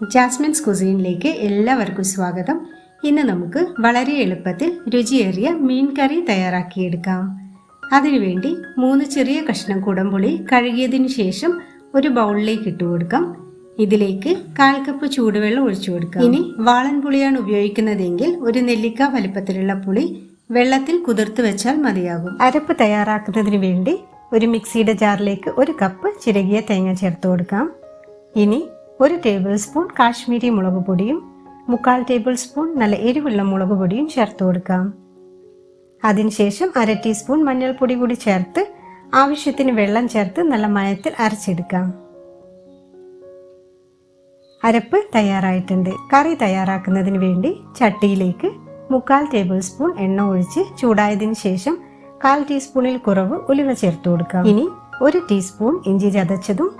Jasmine's കുസീനിലേക്ക് എല്ലാവർക്കും സ്വാഗതം. ഇന്ന് നമുക്ക് വളരെ എളുപ്പത്തിൽ രുചിയേറിയ മീൻ കറി തയ്യാറാക്കിയെടുക്കാം. അതിനുവേണ്ടി മൂന്ന് ചെറിയ കഷ്ണം കുടംപുളി കഴുകിയതിന് ശേഷം ഒരു ബൗളിലേക്ക് ഇട്ട് കൊടുക്കാം. ഇതിലേക്ക് കാൽ കപ്പ് ചൂടുവെള്ളം ഒഴിച്ചു കൊടുക്കാം. ഇനി വാളൻ പുളിയാണ് ഉപയോഗിക്കുന്നതെങ്കിൽ ഒരു നെല്ലിക്ക വലിപ്പത്തിലുള്ള പുളി വെള്ളത്തിൽ കുതിർത്ത് വെച്ചാൽ മതിയാകും. അരപ്പ് തയ്യാറാക്കുന്നതിന് വേണ്ടി ഒരു മിക്സിയുടെ ജാറിലേക്ക് ഒരു കപ്പ് ചിരകിയ തേങ്ങ ചേർത്ത് കൊടുക്കാം. ഇനി ഒരു ടേബിൾ സ്പൂൺ കാശ്മീരി മുളക് പൊടിയും മുക്കാൽ ടേബിൾ സ്പൂൺ നല്ല എരിവുള്ള മുളക് പൊടിയും ചേർത്ത് കൊടുക്കാം. അതിനുശേഷം അര ടീസ്പൂൺ മഞ്ഞൾപ്പൊടി കൂടി ചേർത്ത് ആവശ്യത്തിന് വെള്ളം ചേർത്ത് നല്ല മയത്തിൽ അരച്ചെടുക്കാം. അരപ്പ് തയ്യാറായിട്ടുണ്ട്. കറി തയ്യാറാക്കുന്നതിന് വേണ്ടി ചട്ടിയിലേക്ക് മുക്കാൽ ടേബിൾ സ്പൂൺ എണ്ണ ഒഴിച്ച് ചൂടായതിന് ശേഷം കാൽ ടീസ്പൂണിൽ കുറവ് ഉലുവ ചേർത്ത് കൊടുക്കാം. ഇനി ഒരു ടീസ്പൂൺ ഇഞ്ചി ചതച്ചതും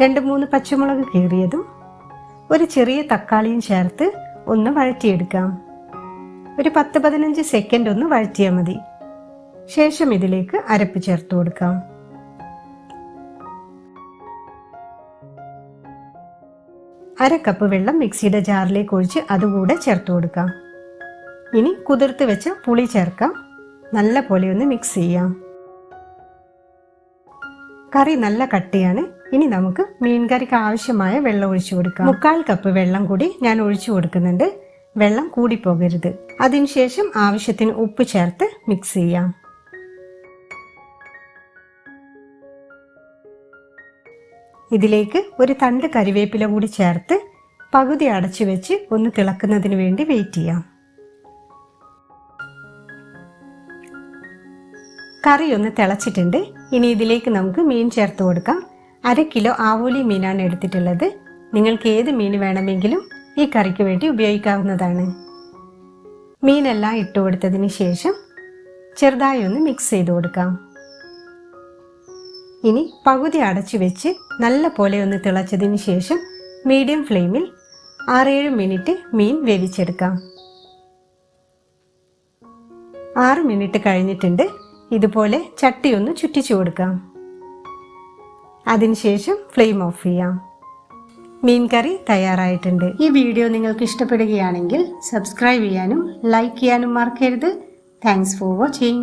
രണ്ട് മൂന്ന് പച്ചമുളക് കീറിയതും ഒരു ചെറിയ തക്കാളിയും ചേർത്ത് ഒന്ന് വഴറ്റിയെടുക്കാം. ഒരു പത്ത് പതിനഞ്ച് സെക്കൻഡ് ഒന്ന് വഴറ്റിയാൽ മതി. ശേഷം ഇതിലേക്ക് അരപ്പ് ചേർത്ത് കൊടുക്കാം. അര കപ്പ് വെള്ളം മിക്സിയുടെ ജാറിലേക്ക് ഒഴിച്ച് അതുകൂടെ ചേർത്ത് കൊടുക്കാം. ഇനി കുതിർത്ത് വെച്ച പുളി ചേർക്കാം. നല്ല പോലെ ഒന്ന് മിക്സ് ചെയ്യാം. കറി നല്ല കട്ടിയാണ്. ഇനി നമുക്ക് മീൻ കറിക്ക് ആവശ്യമായ വെള്ളം ഒഴിച്ചു കൊടുക്കാം. മുക്കാൽ കപ്പ് വെള്ളം കൂടി ഞാൻ ഒഴിച്ചു കൊടുക്കുന്നുണ്ട്. വെള്ളം കൂടി പോകരുത് അതിനുശേഷം ആവശ്യത്തിന് ഉപ്പ് ചേർത്ത് മിക്സ് ചെയ്യാം. ഇതിലേക്ക് ഒരു തണ്ട് കരിവേപ്പില കൂടി ചേർത്ത് പകുതി അടച്ചു വെച്ച് ഒന്ന് തിളക്കുന്നതിന് വേണ്ടി വെയിറ്റ് ചെയ്യാം. കറി ഒന്ന് തിളച്ചിട്ടുണ്ട്. ഇനി ഇതിലേക്ക് നമുക്ക് മീൻ ചേർത്ത് കൊടുക്കാം. അര കിലോ ആവോലി മീനാണ് എടുത്തിട്ടുള്ളത്. നിങ്ങൾക്ക് ഏത് മീൻ വേണമെങ്കിലും ഈ കറിക്ക് വേണ്ടി ഉപയോഗിക്കാവുന്നതാണ്. മീനെല്ലാം ഇട്ട് കൊടുത്തതിന് ശേഷം ചെറുതായി ഒന്ന് മിക്സ് ചെയ്ത് കൊടുക്കാം. ഇനി പകുതി അടച്ചു വെച്ച് നല്ല പോലെ ഒന്ന് തിളച്ചതിന് ശേഷം മീഡിയം ഫ്ലെയിമിൽ ആറേഴ് മിനിറ്റ് മീൻ വേവിച്ചെടുക്കാം. ആറ് മിനിറ്റ് കഴിഞ്ഞിട്ടുണ്ട്. ഇതുപോലെ ചട്ടി ഒന്ന് ചുറ്റിച്ചു കൊടുക്കാം. അതിനുശേഷം ഫ്ലെയിം ഓഫ് ചെയ്യാം. മീൻ കറി തയ്യാറായിട്ടുണ്ട്. ഈ വീഡിയോ നിങ്ങൾക്ക് ഇഷ്ടപ്പെടുകയാണെങ്കിൽ സബ്സ്ക്രൈബ് ചെയ്യാനും ലൈക്ക് ചെയ്യാനും മറക്കരുത്. Thanks for watching